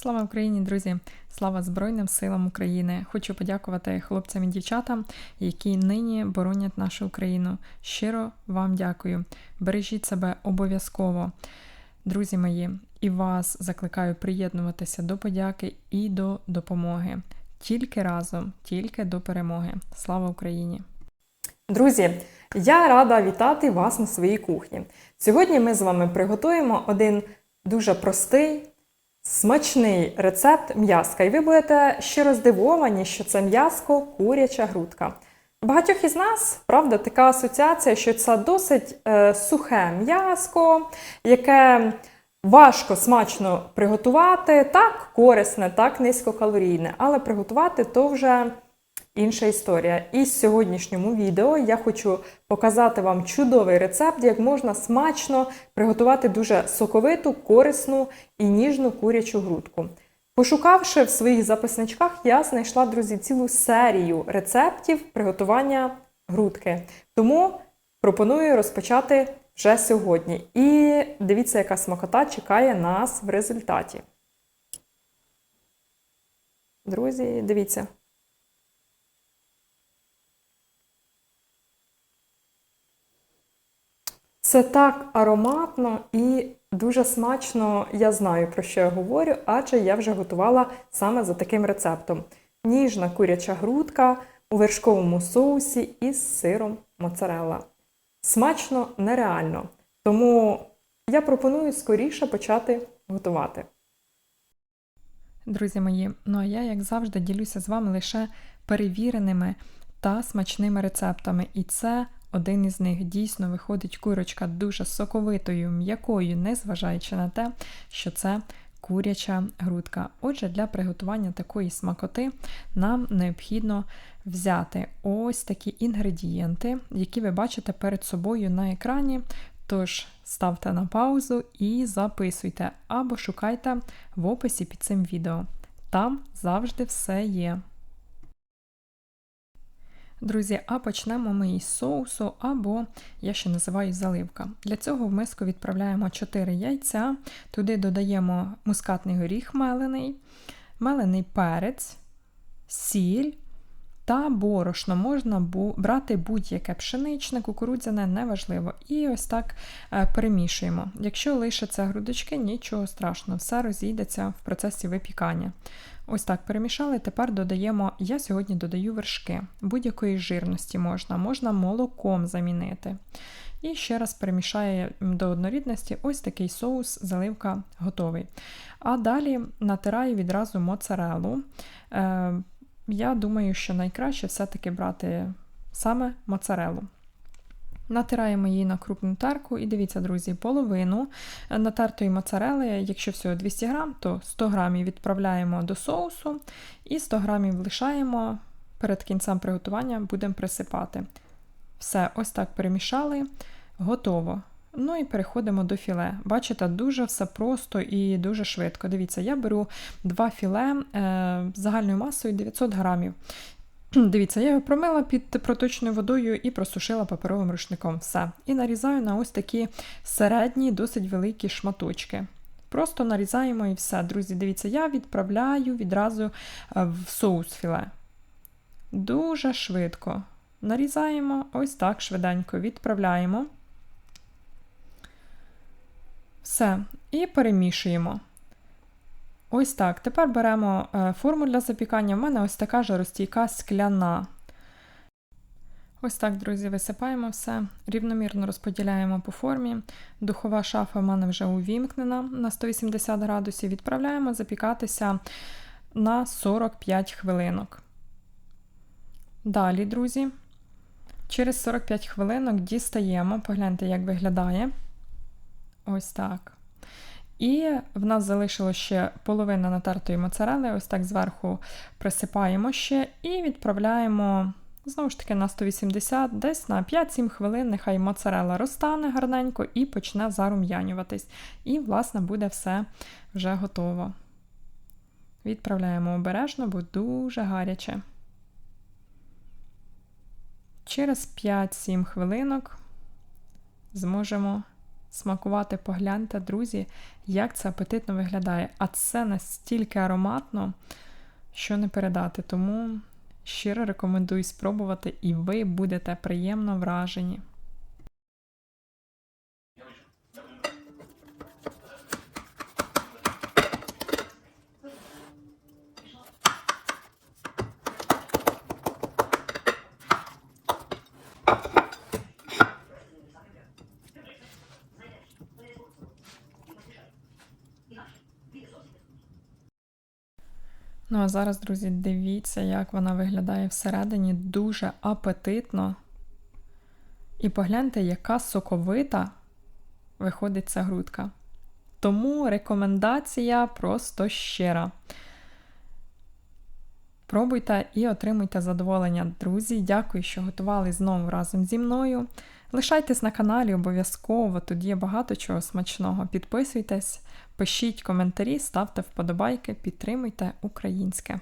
Слава Україні, друзі! Слава Збройним силам України! Хочу подякувати хлопцям і дівчатам, які нині боронять нашу Україну. Щиро вам дякую. Бережіть себе обов'язково, друзі мої, і вас закликаю приєднуватися до подяки і до допомоги. Тільки разом, тільки до перемоги. Слава Україні! Друзі, я рада вітати вас на своїй кухні. Сьогодні ми з вами приготуємо один дуже простий, смачний рецепт м'яска. І ви будете щиро здивовані, що це м'ясо куряча грудка. Багатьох із нас, правда, така асоціація, що це досить е, сухе м'ясо, яке важко смачно приготувати, так корисне, так низькокалорійне, але приготувати то вже інша історія. І в сьогоднішньому відео я хочу показати вам чудовий рецепт, як можна смачно приготувати дуже соковиту, корисну і ніжну курячу грудку. Пошукавши в своїх записничках, я знайшла, друзі, цілу серію рецептів приготування грудки. Тому пропоную розпочати вже сьогодні. І дивіться, яка смакота чекає нас в результаті. Друзі, дивіться. Це так ароматно і дуже смачно, я знаю, про що я говорю, адже я вже готувала саме за таким рецептом. Ніжна куряча грудка у вершковому соусі із сиром моцарелла. Смачно нереально. Тому я пропоную скоріше почати готувати. Друзі мої, ну а я, як завжди, ділюся з вами лише перевіреними та смачними рецептами. І це один із них дійсно виходить курочка дуже соковитою, м'якою, незважаючи на те, що це куряча грудка. Отже, для приготування такої смакоти нам необхідно взяти ось такі інгредієнти, які ви бачите перед собою на екрані. Тож ставте на паузу і записуйте, або шукайте в описі під цим відео. Там завжди все є. Друзі, а почнемо ми із соусу, або я ще називаю заливка. Для цього в миску відправляємо 4 яйця, туди додаємо мускатний горіх мелений, мелений перець, сіль та борошно. Можна брати будь-яке пшеничне, кукурудзяне, неважливо. І ось так е, перемішуємо. Якщо лишаться грудочки, нічого страшного, все розійдеться в процесі випікання. Ось так перемішали. Тепер додаємо, я сьогодні додаю вершки. Будь-якої жирності можна, можна молоком замінити. І ще раз перемішаю до однорідності ось такий соус, заливка готовий. А далі натираю відразу моцарелу. Е, Я думаю, що найкраще все-таки брати саме моцарелу. Натираємо її на крупну терку, і дивіться, друзі, половину натертої моцарели, якщо всього 200 грам, то 100 грамів відправляємо до соусу і 100 грамів лишаємо перед кінцем приготування, будемо присипати. Все, ось так перемішали, готово. Ну і переходимо до філе. Бачите, дуже все просто і дуже швидко. Дивіться, я беру два філе е, загальною масою 900 грамів. Дивіться, я його промила під проточною водою і просушила паперовим рушником. Все. І нарізаю на ось такі середні, досить великі шматочки. Просто нарізаємо і все. Друзі, дивіться, я відправляю відразу е, в соус філе. Дуже швидко. Нарізаємо ось так швиденько відправляємо. Все. І перемішуємо. Ось так. Тепер беремо е, форму для запікання. У мене ось така жаростійка скляна. Ось так, друзі, висипаємо все, рівномірно розподіляємо по формі. Духова шафа в мене вже увімкнена на 180 градусів. Відправляємо запікатися на 45 хвилинок. Далі, друзі, через 45 хвилинок дістаємо, погляньте, як виглядає. Ось так. І в нас залишило ще половина натертої моцарели, ось так зверху присипаємо ще і відправляємо, знову ж таки, на 180, десь на 5-7 хвилин, нехай моцарела розтане гарненько і почне зарум'янюватись. І, власне, буде все вже готово. Відправляємо обережно, бо дуже гаряче. Через 5-7 хвилинок зможемо смакувати, погляньте, друзі, як це апетитно виглядає. А це настільки ароматно, що не передати. Тому щиро рекомендую спробувати, і ви будете приємно вражені. Ну а зараз, друзі, дивіться, як вона виглядає всередині. Дуже апетитно. І погляньте, яка соковита виходить ця грудка. Тому рекомендація просто щира. Пробуйте і отримуйте задоволення, друзі. Дякую, що готували знову разом зі мною. Лишайтесь на каналі обов'язково, тут є багато чого смачного. Підписуйтесь, пишіть коментарі, ставте вподобайки, підтримуйте українське.